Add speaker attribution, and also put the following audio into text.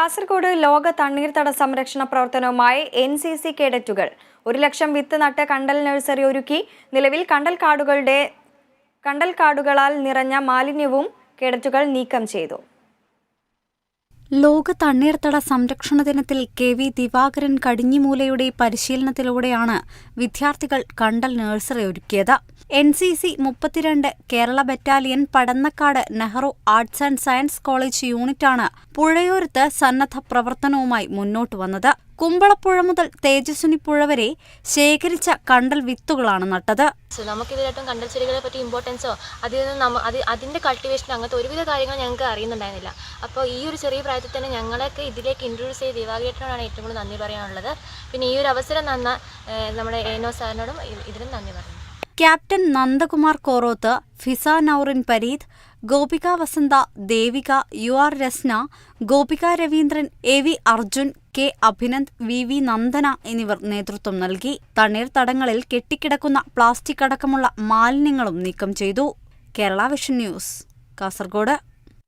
Speaker 1: കാസർഗോഡ് ലോക തണ്ണീർത്തട സംരക്ഷണ പ്രവർത്തനവുമായി എൻ സി സി കേഡറ്റുകൾ. ഒരു ലക്ഷം വിത്ത് നട്ട് കണ്ടൽ നഴ്സറി ഒരുക്കി. നിലവിൽ കണ്ടൽ കാടുകളുടെ കണ്ടൽ കാടുകളാൽ നിറഞ്ഞ മാലിന്യവും കേഡറ്റുകൾ നീക്കം ചെയ്തു.
Speaker 2: ലോക തണ്ണീർത്തട സംരക്ഷണ ദിനത്തിൽ കെ വി ദിവാകരൻ കടിഞ്ഞിമൂലയുടെ പരിശീലനത്തിലൂടെയാണ് വിദ്യാർത്ഥികൾ കണ്ടൽ നഴ്സറി ഒരുക്കിയത്. എൻ സി സി മുപ്പത്തിരണ്ട് Kerala battalion Padannakkad Nehru arts and science college യൂണിറ്റാണ് പുഴയോരത്ത് സന്നദ്ധ പ്രവർത്തനവുമായി മുന്നോട്ട് വന്നത്. കുമ്പളപ്പുഴ മുതൽ തേജസ്വിനി പുഴ വരെ ശേഖരിച്ച കണ്ടൽ വിത്തുകളാണ് നട്ടത്.
Speaker 3: നമുക്ക് ഇതിലായിട്ടും കണ്ടൽ ചെടികളെ പറ്റി ഇമ്പോർട്ടൻസോ അതിൽ നിന്ന് നമ്മ അത് അതിന്റെ കൾട്ടിവേഷൻ അങ്ങനത്തെ ഒരുവിധ കാര്യങ്ങൾ ഞങ്ങൾക്ക് അറിയുന്നുണ്ടായിരുന്നില്ല. അപ്പോൾ ഈ ഒരു ചെറിയ പ്രായത്തിൽ തന്നെ ഞങ്ങളൊക്കെ ഇതിലേക്ക് ഇൻട്രൊഡ്യൂസ് ചെയ്ത് ദിവാഗേട്ടനോടാണ് ഏറ്റവും കൂടുതൽ നന്ദി പറയാനുള്ളത്. പിന്നെ ഈ ഒരു അവസരം നന്ന നമ്മുടെ എനോ സാറിനോടും ഇതിനും നന്ദി പറയുന്നു.
Speaker 2: Captain Nandakumar Koroth Fiza Naurin Pareeth Gopika Vasantha Devika U R Rasna Gopika Raveendran A V Arjun K Abhinand V V Nandana എന്നിവർ നേതൃത്വം നൽകി തണ്ണീർത്തടങ്ങളിൽ കെട്ടിക്കിടക്കുന്ന പ്ലാസ്റ്റിക് അടക്കമുള്ള മാലിന്യങ്ങളും നീക്കം ചെയ്തു. Kerala vision news Kasaragod.